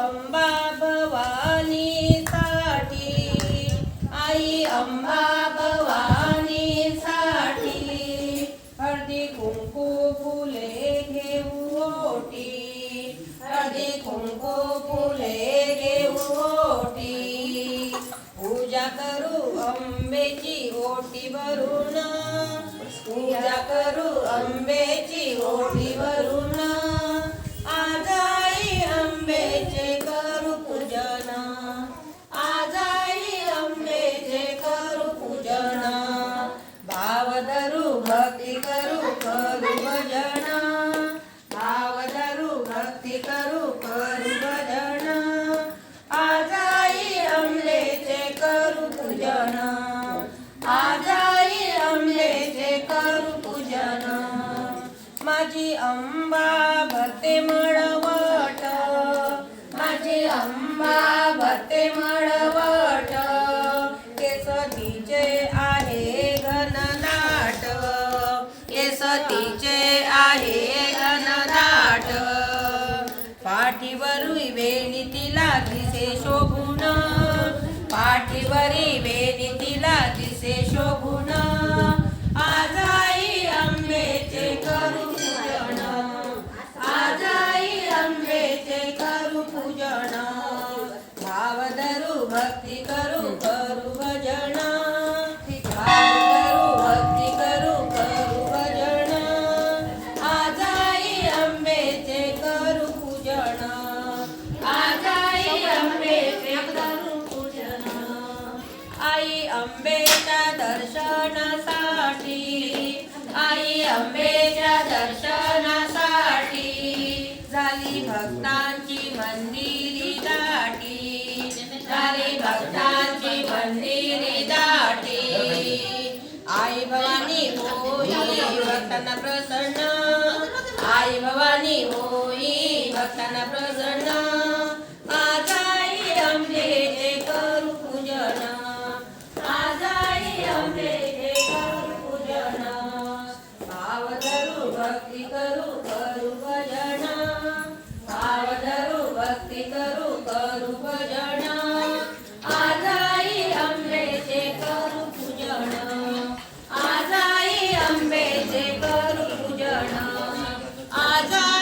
अंबा आई अंबा हळदी कुंकू फुले घेऊ ओटी हळदी कुंकू फुले घेऊ ओटी पूजा करू अंबेची ओटी वरुणा पूजा करू अंबा भरते मळवट. माझी अंबा भरते मळवट. केस तिचे आहे घनदाट केस तिचे आहे घनदाट पाठीवरी वेणी तिला दिसे शोभून. पाठीवरी वेणी तिला दिसे शोभून. भक्ति करो करू भजन. भाव धरू भक्ती आई अंबेचे करू अंबेचे करू आई अंबेच्या दर्शनासाठी आई अंबेच्या भक्तांना प्रसन्न. आई भवानी होई भक्तांना प्रसन्न. भक्ती करू करू भजन. भाव धरू भक्ती करू करू भजन. Bye-bye.